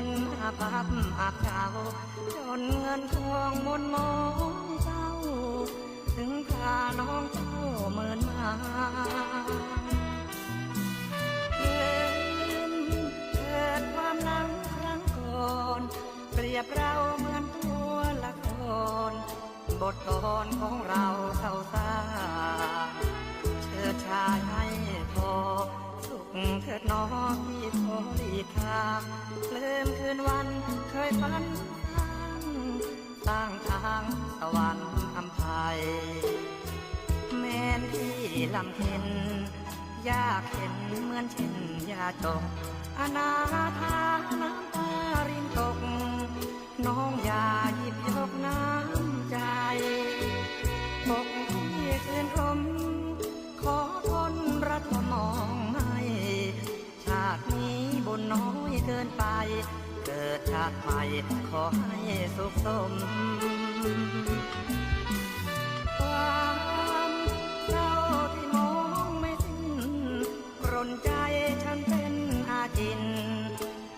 พับหักเจ้าจนเงินทองมนมองเจ้า ถึงพาน้องเจ้าเหมินมาเห็นเกิดความหลังครั้งก่อนเปรียบเราเหมือนตัวละครบทกรของเราเข้าสร้าเชิดชายให้พอสุขเถิดน้องที่ขอหลีทาง เลื่มคืนวันเคยฝันสร้างทางสวรรค์อำภัยแม่นที่ลำเค็นยากเห็นเหมือนเช่นยาจกอนาถาน้ำตารินตก กิดชาติใหม่ ขอให้สุขสม ความเศร้าที่มองไม่สิ้นรนใจฉันเป็นอาจิน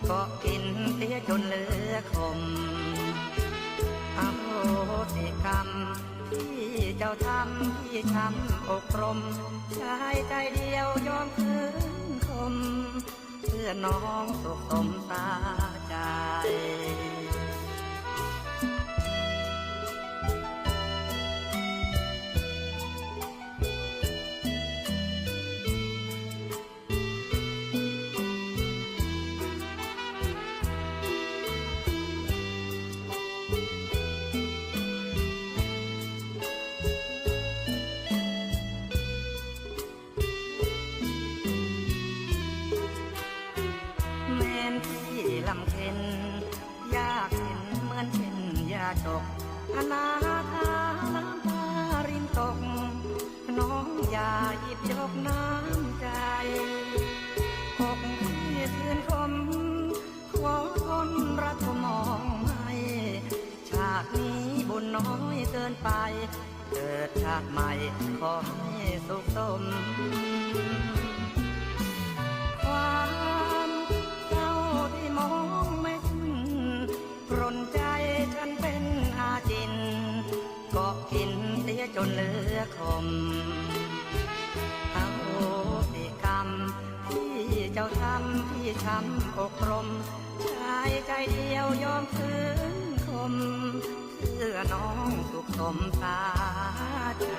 ก็กินเสียจนเหลือคมอโหสิกรรม ที่เจ้าทำที่ช้ำอกรมชายใจเดียวยอมคืนคม เพื่อน้องสุขสมตาใจ จกอนาถาน้ำตารินตก น้องอย่าหยิบยกน้ำใจอกที่คืนคมขอคนรักมองให้ชาตินี้บุญน้อยเกินไป เกิดชาติใหม่ขอให้สุขสม จนเหลือคมเอาสิกรรม ที่เจ้าทำที่ช้ำอกรมชายใจเดียวยอมคืนคมเพื่อน้องสุขสมตาใจ